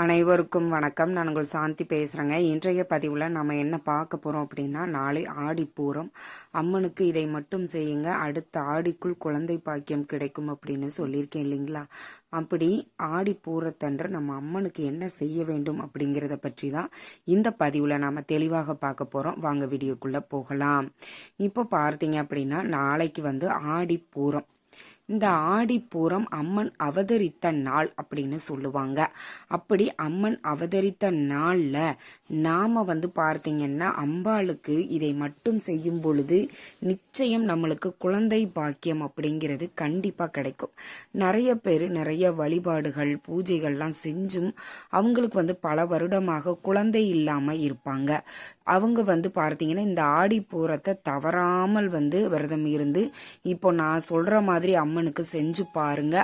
அனைவருக்கும் வணக்கம். நான் உங்கள் சாந்தி பேசுகிறேங்க இன்றைய பதிவில் நம்ம என்ன பார்க்க போகிறோம் அப்படின்னா நாளை ஆடிப்பூரம் அம்மனுக்கு இதை மட்டும் செய்யுங்க. அடுத்த ஆடிக்குள் குழந்தை பாக்கியம் கிடைக்கும் அப்படின்னு சொல்லியிருக்கேன் இல்லைங்களா? அப்படி ஆடிப்பூரத்தன்று நம்ம அம்மனுக்கு என்ன செய்ய வேண்டும் அப்படிங்கிறத பற்றி தான் இந்த பதிவில் நாம் தெளிவாக பார்க்க போகிறோம் வாங்க வீடியோக்குள்ளே போகலாம். இப்போ பார்த்தீங்க அப்படின்னா நாளைக்கு வந்து ஆடிப்பூரம் இந்த ஆடிப்பூரம் அம்மன் அவதரித்த நாள் அப்படின்னு சொல்லுவாங்க. அப்படி அம்மன் அவதரித்த நாளில் நாம் வந்து பார்த்தீங்கன்னா அம்பாளுக்கு இதை மட்டும் செய்யும் பொழுது நிச்சயம் நம்மளுக்கு குழந்தை பாக்கியம் அப்படிங்கிறது கண்டிப்பாக கிடைக்கும். நிறைய பேர் நிறைய வழிபாடுகள் பூஜைகள்லாம் செஞ்சும் அவங்களுக்கு வந்து பல வருடமாக குழந்தை இல்லாமல் இருப்பாங்க. அவங்க வந்து பார்த்தீங்கன்னா இந்த ஆடிப்பூரத்தை தவறாமல் வந்து விரதம் இருந்து இப்போ நான் சொல்கிற மாதிரி அம்மன் அம்மனுக்கு செஞ்சு பாருங்க.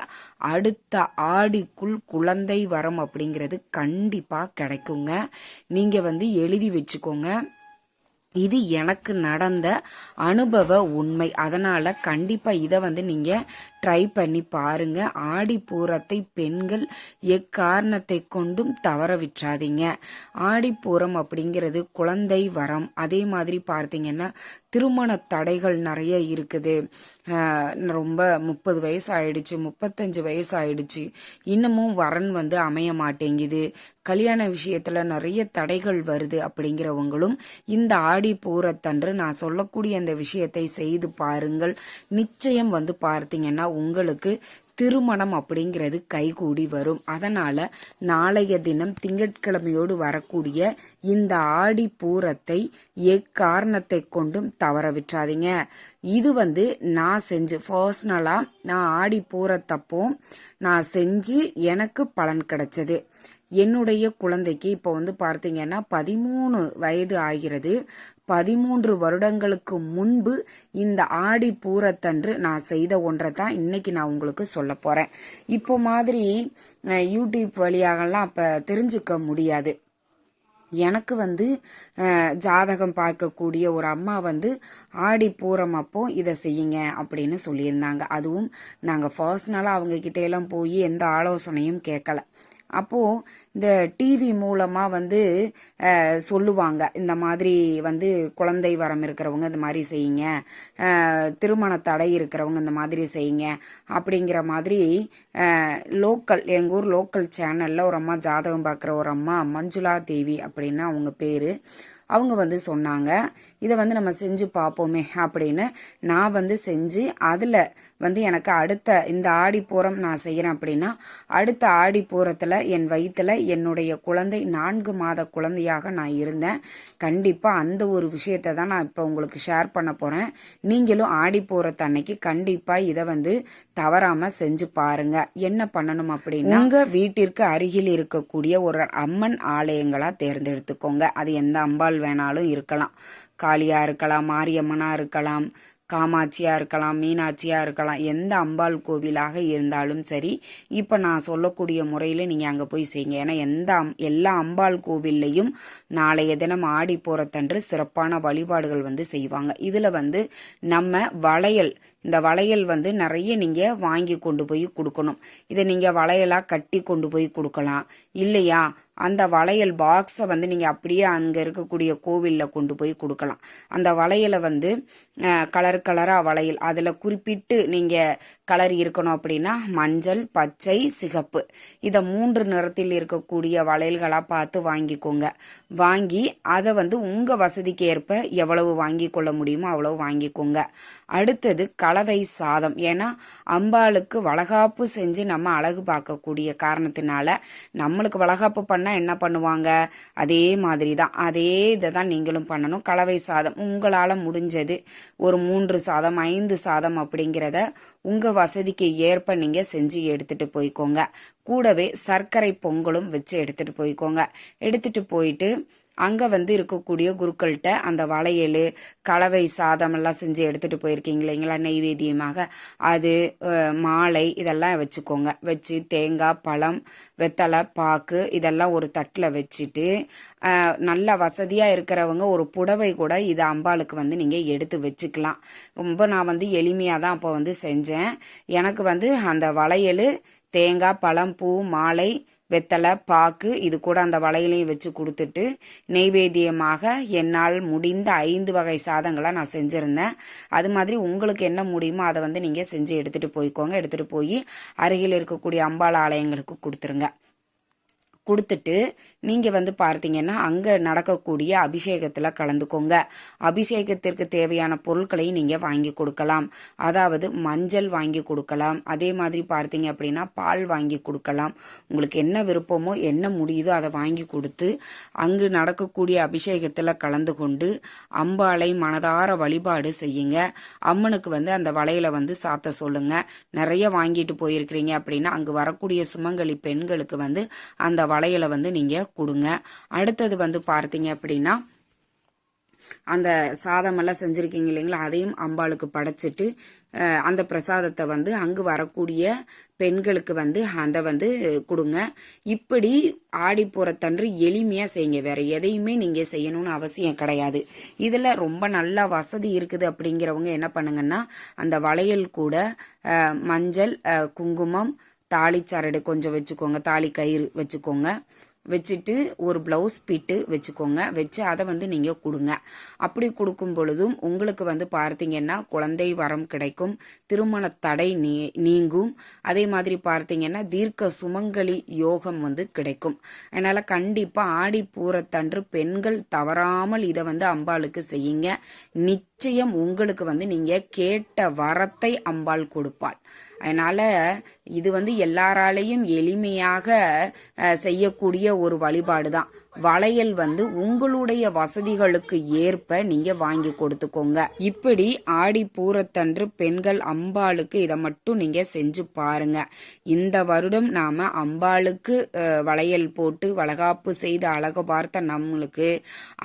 அடுத்த ஆடிக்குள் குழந்தை வரம் அப்படிங்கிறது கண்டிப்பாக கிடைக்குங்க. நீங்கள் வந்து எழுதி வச்சுக்கோங்க. இது எனக்கு நடந்த அனுபவ உண்மை. அதனால் கண்டிப்பாக இதை வந்து நீங்கள் ட்ரை பண்ணி பாருங்க. ஆடி பூரத்தை பெண்கள் எக்காரணத்தை கொண்டும் தவற விட்டுறாதீங்க ஆடிப்பூரம் அப்படிங்கிறது குழந்தை வரம். அதே மாதிரி பார்த்தீங்கன்னா திருமண தடைகள் நிறைய இருக்குது. ரொம்ப முப்பது வயசு ஆயிடுச்சு முப்பத்தஞ்சு வயசு ஆயிடுச்சு. இன்னமும் வரன் வந்து அமைய மாட்டேங்குது. கல்யாண விஷயத்துல நிறைய தடைகள் வருது அப்படிங்கிறவங்களும் இந்த ஆடி பூரத்தன்று நான் சொல்லக்கூடிய அந்த விஷயத்தை செய்து பாருங்கள். நிச்சயம் வந்து பார்த்தீங்கன்னா உங்களுக்கு திருமணம் அப்படிங்கிறது கைகூடி வரும். அதனால நாளைய தினம் திங்கட்கிழமையோடு வரக்கூடிய இந்த ஆடி பூரத்தை எக்காரணத்தை கொண்டும் தவற விட்டுறாதீங்க. இது வந்து நான் செஞ்சு பர்சனலாக நான் ஆடி பூரத்தப்போ நான் செஞ்சு எனக்கு பலன் கிடைச்சது. என்னுடைய குழந்தைக்கு இப்போ வந்து பார்த்தீங்கன்னா பதிமூணு வயது ஆகிறது. பதிமூன்று வருடங்களுக்கு முன்பு இந்த ஆடி பூரத்தன்று நான் செய்த ஒன்றை தான் இன்னைக்கு நான் உங்களுக்கு சொல்ல போகிறேன் இப்போ மாதிரி யூடியூப் வழியாகலாம் அப்போ தெரிஞ்சுக்க முடியாது. எனக்கு வந்து ஜாதகம் பார்க்கக்கூடிய ஒரு அம்மா வந்து ஆடி பூரம் அப்போ இதை செய்யுங்க அப்படின்னு சொல்லியிருந்தாங்க. அதுவும் நாங்கள் பர்சனலாக அவங்க கிட்டேலாம் போய் எந்த ஆலோசனையும் கேட்கல. அப்போது இந்த டிவி மூலமாக வந்து சொல்லுவாங்க. இந்த மாதிரி வந்து குழந்தை வரம் இருக்கிறவங்க இந்த மாதிரி செய்யுங்க. திருமண தடை இருக்கிறவங்க இந்த மாதிரி செய்யுங்க. அப்படிங்கிற மாதிரி லோக்கல் எங்கள் ஊர் லோக்கல் சேனலில் ஒரு அம்மா ஜாதகம் பார்க்குற ஒரு அம்மா மஞ்சுளா தேவி அப்படின்னு அவங்க பேர். அவங்க வந்து சொன்னாங்க இதை வந்து நம்ம செஞ்சு பார்ப்போமே அப்படின்னு. நான் வந்து செஞ்சு அதில் வந்து எனக்கு அடுத்த இந்த ஆடிப்பூரம் நான் செய்கிறேன் அப்படின்னா அடுத்த ஆடிப்பூரத்தில் என் வயிற்றில் என்னுடைய குழந்தை நான்கு மாத குழந்தையாக நான் இருந்தேன். கண்டிப்பாக அந்த ஒரு விஷயத்தை தான் நான் இப்போ உங்களுக்கு ஷேர் பண்ண போகிறேன் நீங்களும் ஆடிப்பூரத்து அன்னைக்கு கண்டிப்பாக இதை வந்து தவறாமல் செஞ்சு பாருங்க. என்ன பண்ணணும் அப்படின்னா உங்கள் வீட்டிற்கு அருகில் இருக்கக்கூடிய ஒரு அம்மன் ஆலயங்களாக தேர்ந்தெடுத்துக்கோங்க. அது எந்த அம்பாள் வேணாலும் இருக்கலாம். காளியாக இருக்கலாம் மாரியம்மனாக இருக்கலாம் காமாட்சியாக இருக்கலாம் மீனாட்சியாக இருக்கலாம் எந்த அம்பாள் கோவிலாக இருந்தாலும் சரி இப்போ நான் சொல்லக்கூடிய முறையில் நீங்கள் அங்கே போய் செய்யுங்க. ஏன்னா எந்த எல்லா அம்பாள் கோவில்லையும் நாளைய தினம் ஆடி போகிறத்தன்று சிறப்பான வழிபாடுகள் வந்து செய்வாங்க. இதில் வந்து நம்ம வளையல் இந்த வளையல் வந்து நிறைய நீங்கள் வாங்கி கொண்டு போய் கொடுக்கணும். இதை நீங்கள் வளையலாக கட்டி கொண்டு போய் கொடுக்கலாம். இல்லையா? அந்த வளையல் பாக்ஸை வந்து நீங்கள் அப்படியே அங்கே இருக்கக்கூடிய கோவிலில் கொண்டு போய் கொடுக்கலாம். அந்த வளையலை வந்து கலர் கலராக வளையல். அதில் குறிப்பிட்டு நீங்கள் கலர் இருக்கணும் அப்படின்னா மஞ்சள் பச்சை சிகப்பு. இதை மூன்று நிறத்தில் இருக்கக்கூடிய வளையல்களாக பார்த்து வாங்கிக்கோங்க. வாங்கி அதை வந்து உங்கள் வசதிக்கு ஏற்ப எவ்வளவு வாங்கி கொள்ள முடியுமோ அவ்வளவு வாங்கிக்கோங்க. அடுத்தது கலவை சாதம். ஏன்னா அம்பாளுக்கு வளகாப்பு செஞ்சு நம்ம அழகு பார்க்கக்கூடிய காரணத்தினால நம்மளுக்கு வளகாப்பு பண்ணால் என்ன பண்ணுவாங்க? அதே மாதிரி தான் அதே இதை தான் நீங்களும் பண்ணணும். கலவை சாதம். உங்களால் முடிஞ்சது ஒரு மூன்று சாதம் ஐந்து சாதம் அப்படிங்கிறத உங்கள் வசதிக்கு ஏற்ப நீங்கள் செஞ்சு எடுத்துகிட்டு போய்க்கோங்க. கூடவே சர்க்கரை பொங்கலும் வச்சு எடுத்துகிட்டு போய்க்கோங்க. எடுத்துகிட்டு போயிட்டு அங்கே வந்து இருக்கக்கூடிய குருக்கள்கிட்ட அந்த வளையல் கலவை சாதம் எல்லாம் செஞ்சு எடுத்துகிட்டு போயிருக்கீங்க இல்லைங்களா நெய்வேத்தியமாக. அது மாலை இதெல்லாம் வச்சுக்கோங்க. வச்சு தேங்காய் பழம் வெத்தலை பாக்கு இதெல்லாம் ஒரு தட்டில் வச்சுட்டு நல்ல வசதியாக இருக்கிறவங்க ஒரு புடவை கூட இது அம்பாளுக்கு வந்து நீங்கள் எடுத்து வச்சுக்கலாம். ரொம்ப நான் வந்து எளிமையாக தான் அப்போ வந்து செஞ்சேன். எனக்கு வந்து அந்த வளையல் தேங்காய் பழம் பூ மாலை வெத்தலை பாக்கு இது கூட அந்த வளையலையும் வச்சு கொடுத்துட்டு நெய்வேத்தியமாக என்னால் முடிந்த ஐந்து வகை சாதங்களை நான் செஞ்சுருந்தேன். அது மாதிரி உங்களுக்கு என்ன முடியுமோ அதை வந்து நீங்கள் செஞ்சு எடுத்துகிட்டு போய்க்கோங்க. எடுத்துகிட்டு போய் அருகில் இருக்கக்கூடிய அம்பாள் ஆலயங்களுக்கு கொடுத்துருங்க. கொடுத்துட்டு நீங்கள் வந்து பார்த்தீங்கன்னா அங்கே நடக்கக்கூடிய அபிஷேகத்தில் கலந்துக்கோங்க. அபிஷேகத்திற்கு தேவையான பொருட்களையும் நீங்கள் வாங்கி கொடுக்கலாம். அதாவது மஞ்சள் வாங்கி கொடுக்கலாம். அதே மாதிரி பார்த்தீங்க அப்படின்னா பால் வாங்கி கொடுக்கலாம். உங்களுக்கு என்ன விருப்பமோ என்ன முடியுதோ அதை வாங்கி கொடுத்து அங்கு நடக்கக்கூடிய அபிஷேகத்தில் கலந்து கொண்டு அம்பாளை மனதார வழிபாடு செய்யுங்க. அம்மனுக்கு வந்து அந்த வலையில் வந்து சாத்த சொல்லுங்க. நிறைய வாங்கிட்டு போயிருக்கிறீங்க அப்படின்னா அங்கு வரக்கூடிய சுமங்கலி பெண்களுக்கு வந்து அந்த வளையலை வந்து நீங்கள் கொடுங்க. அடுத்தது வந்து பார்த்தீங்க அப்படின்னா அந்த சாதமெல்லாம் செஞ்சுருக்கீங்க இல்லைங்களா? அதையும் அம்பாளுக்கு படைச்சிட்டு அந்த பிரசாதத்தை வந்து அங்கு வரக்கூடிய பெண்களுக்கு வந்து அதை வந்து கொடுங்க. இப்படி ஆடிப்பூரத்தன்று எளிமையாக செய்யுங்க. வேற எதையுமே நீங்கள் செய்யணும்னு அவசியம் கிடையாது. இதில் ரொம்ப நல்லா வசதி இருக்குது அப்படிங்கிறவங்க என்ன பண்ணுங்கன்னா அந்த வளையல் கூட மஞ்சள் குங்குமம் தாலி சரடு கொஞ்சம் வச்சுக்கோங்க தாலி கயிறு வச்சுக்கோங்க. வச்சுட்டு ஒரு ப்ளவுஸ் பிட்டு வச்சுக்கோங்க. வச்சு அதை வந்து நீங்கள் கொடுங்க. அப்படி கொடுக்கும் பொழுதும் உங்களுக்கு வந்து பார்த்தீங்கன்னா குழந்தை வரம் கிடைக்கும் திருமண தடை நீ நீங்கும். அதே மாதிரி பார்த்தீங்கன்னா தீர்க்க சுமங்கலி யோகம் வந்து கிடைக்கும். அதனால் கண்டிப்பாக ஆடி பூரத்தன்று பெண்கள் தவறாமல் இதை வந்து அம்பாளுக்கு செய்யுங்க. நிச்சயம் நிச்சயம் உங்களுக்கு வந்து நீங்கள் கேட்ட வரத்தை அம்பாள் கொடுப்பாள். அதனால் இது வந்து எல்லாராலையும் எளிமையாக செய்யக்கூடிய ஒரு வழிபாடு தான் வளையல் வந்து உங்களுடைய வசதிகளுக்கு ஏற்ப நீங்க வாங்கி கொடுத்துக்கோங்க. இப்படி ஆடி பூரத்தன்று பெண்கள் அம்பாளுக்கு இதை மட்டும் நீங்க செஞ்சு பாருங்க. இந்த வருடம் நாம அம்பாளுக்கு வளையல் போட்டு வளகாப்பு செய்து அழகு பார்த்த நம்மளுக்கு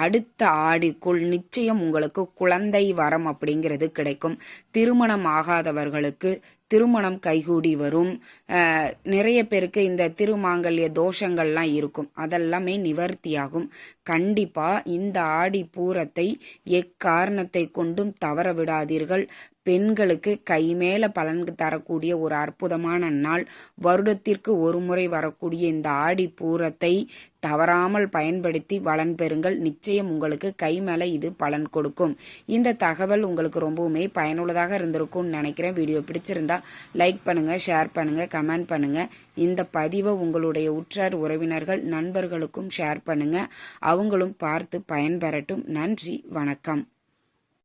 அடுத்த ஆடிக்குள் நிச்சயம் உங்களுக்கு குழந்தை வரம் அப்படிங்கிறது கிடைக்கும். திருமணம் ஆகாதவர்களுக்கு திருமணம் கைகூடி வரும். நிறைய பேருக்கு இந்த திருமாங்கல்ய தோஷங்கள்லாம் இருக்கும். அதெல்லாமே நிவர்த்தியாகும். கண்டிப்பா இந்த ஆடி பூரத்தை எக்காரணத்தை கொண்டும் தவற விடாதீர்கள். பெண்களுக்கு கைமேல பலன் தரக்கூடிய ஒரு அற்புதமான நாள். வருடத்திற்கு ஒரு முறை வரக்கூடிய இந்த ஆடி பூரத்தை தவறாமல் பயன்படுத்தி வளன் பெறுங்கள். நிச்சயம் உங்களுக்கு கை மேலே இது பலன் கொடுக்கும். இந்த தகவல் உங்களுக்கு ரொம்பவுமே பயனுள்ளதாக இருந்திருக்கும்னு நினைக்கிறேன். வீடியோ பிடிச்சிருந்தா லைக் பண்ணுங்க ஷேர் பண்ணுங்க கமெண்ட் பண்ணுங்க. இந்த பதிவை உங்களுடைய உற்றார் உறவினர்கள் நண்பர்களுக்கும் ஷேர் பண்ணுங்க. அவங்களும் பார்த்து பயன்பெறட்டும். நன்றி வணக்கம்.